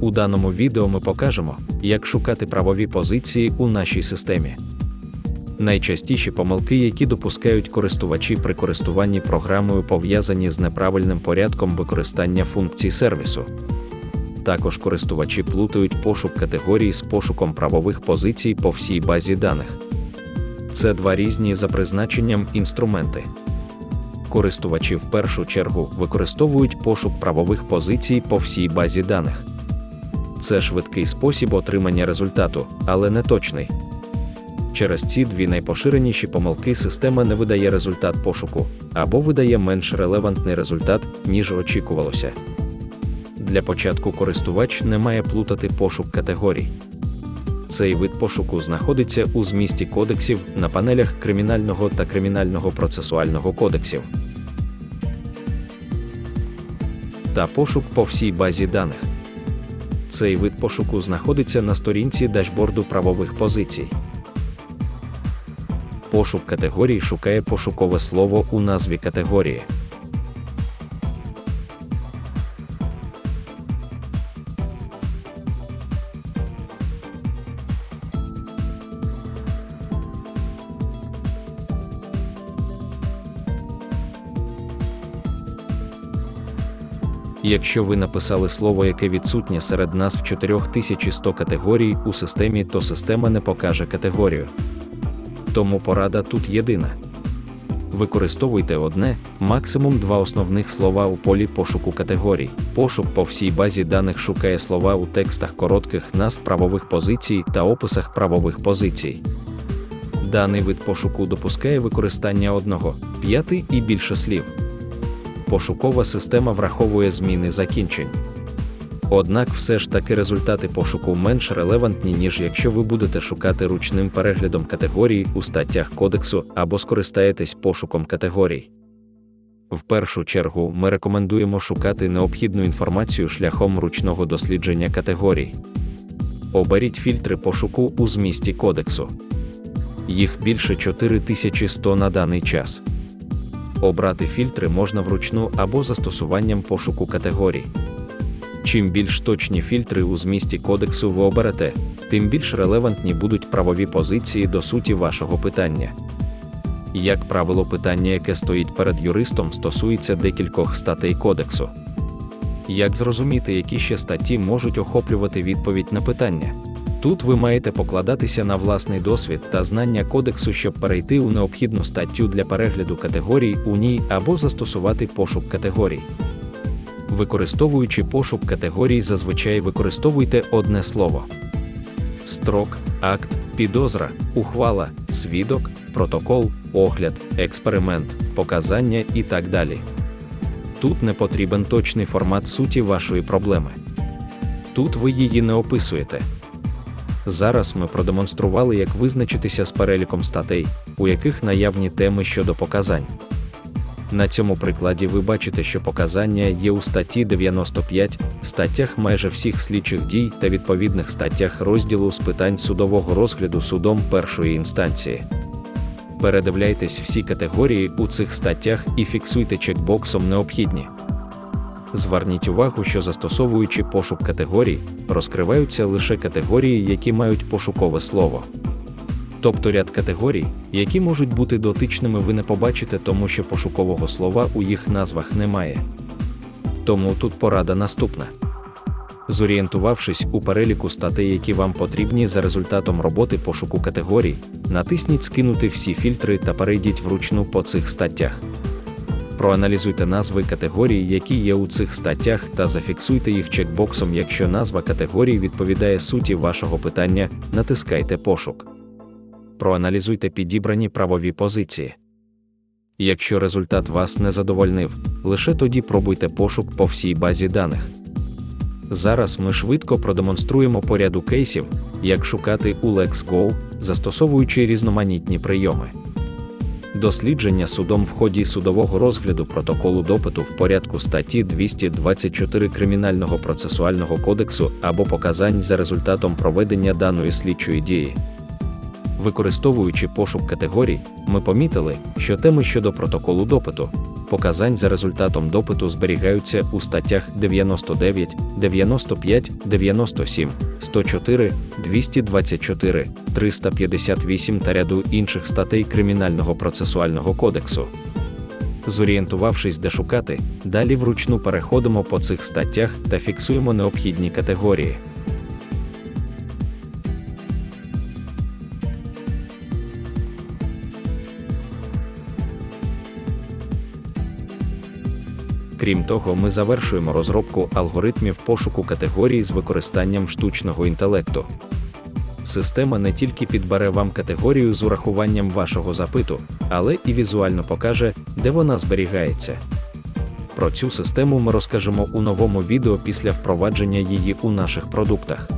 У даному відео ми покажемо, як шукати правові позиції у нашій системі. Найчастіші помилки, які допускають користувачі при користуванні програмою, пов'язані з неправильним порядком використання функцій сервісу. Також користувачі плутають пошук категорій з пошуком правових позицій по всій базі даних. Це два різні за призначенням інструменти. Користувачі в першу чергу використовують пошук правових позицій по всій базі даних. Це швидкий спосіб отримання результату, але не точний. Через ці дві найпоширеніші помилки система не видає результат пошуку або видає менш релевантний результат, ніж очікувалося. Для початку користувач не має плутати пошук категорій. Цей вид пошуку знаходиться у змісті кодексів на панелях кримінального та кримінального процесуального кодексів та пошук по всій базі даних. Цей вид пошуку знаходиться на сторінці дашборду правових позицій. Пошук категорій шукає пошукове слово у назві категорії. Якщо ви написали слово, яке відсутнє серед назв 4100 категорій у системі, то система не покаже категорію. Тому порада тут єдина. Використовуйте одне, максимум два основних слова у полі пошуку категорій. Пошук по всій базі даних шукає слова у текстах коротких назв правових позицій та описах правових позицій. Даний вид пошуку допускає використання одного, п'яти і більше слів пошукова система враховує зміни закінчень. Однак все ж таки результати пошуку менш релевантні, ніж якщо ви будете шукати ручним переглядом категорій у статтях кодексу або скористаєтесь пошуком категорій. В першу чергу ми рекомендуємо шукати необхідну інформацію шляхом ручного дослідження категорій. Оберіть фільтри пошуку у змісті кодексу. Їх більше 4100 на даний час. Обрати фільтри можна вручну або застосуванням пошуку категорій. Чим більш точні фільтри у змісті кодексу ви оберете, тим більш релевантні будуть правові позиції до суті вашого питання. Як правило, питання, яке стоїть перед юристом, стосується декількох статей кодексу. Як зрозуміти, які ще статті можуть охоплювати відповідь на питання? Тут ви маєте покладатися на власний досвід та знання кодексу, щоб перейти у необхідну статтю для перегляду категорій у ній або застосувати пошук категорій. Використовуючи пошук категорій, зазвичай використовуйте одне слово: строк, акт, підозра, ухвала, свідок, протокол, огляд, експеримент, показання і так далі. Тут не потрібен точний формат суті вашої проблеми. Тут ви її не описуєте. Зараз ми продемонстрували, як визначитися з переліком статей, у яких наявні теми щодо показань. На цьому прикладі ви бачите, що показання є у статті 95, статтях майже всіх слідчих дій та відповідних статтях розділу з питань судового розгляду судом першої інстанції. Передивляйтесь всі категорії у цих статтях і фіксуйте чекбоксом необхідні. Зверніть увагу, що застосовуючи пошук категорій, розкриваються лише категорії, які мають пошукове слово. Тобто ряд категорій, які можуть бути дотичними, ви не побачите, тому що пошукового слова у їх назвах немає. Тому тут порада наступна. Зорієнтувавшись у переліку статей, які вам потрібні за результатом роботи пошуку категорій, натисніть Скинути всі фільтри та перейдіть вручну по цих статтях. Проаналізуйте назви категорій, які є у цих статтях, та зафіксуйте їх чекбоксом. Якщо назва категорії відповідає суті вашого питання, натискайте пошук. Проаналізуйте підібрані правові позиції. Якщо результат вас не задовольнив, лише тоді пробуйте пошук по всій базі даних. Зараз ми швидко продемонструємо по ряду кейсів, як шукати у LexGo, застосовуючи різноманітні прийоми. Дослідження судом в ході судового розгляду протоколу допиту в порядку статті 224 Кримінального процесуального кодексу або показань за результатом проведення даної слідчої дії. Використовуючи пошук категорій, ми помітили, що теми щодо протоколу допиту, показань за результатом допиту зберігаються у статтях 99, 95, 97, 104, 224, 358 та ряду інших статей Кримінального процесуального кодексу. Зорієнтувавшись, де шукати, далі вручну переходимо по цих статтях та фіксуємо необхідні категорії. Крім того, ми завершуємо розробку алгоритмів пошуку категорій з використанням штучного інтелекту. Система не тільки підбере вам категорію з урахуванням вашого запиту, але і візуально покаже, де вона зберігається. Про цю систему ми розкажемо у новому відео після впровадження її у наших продуктах.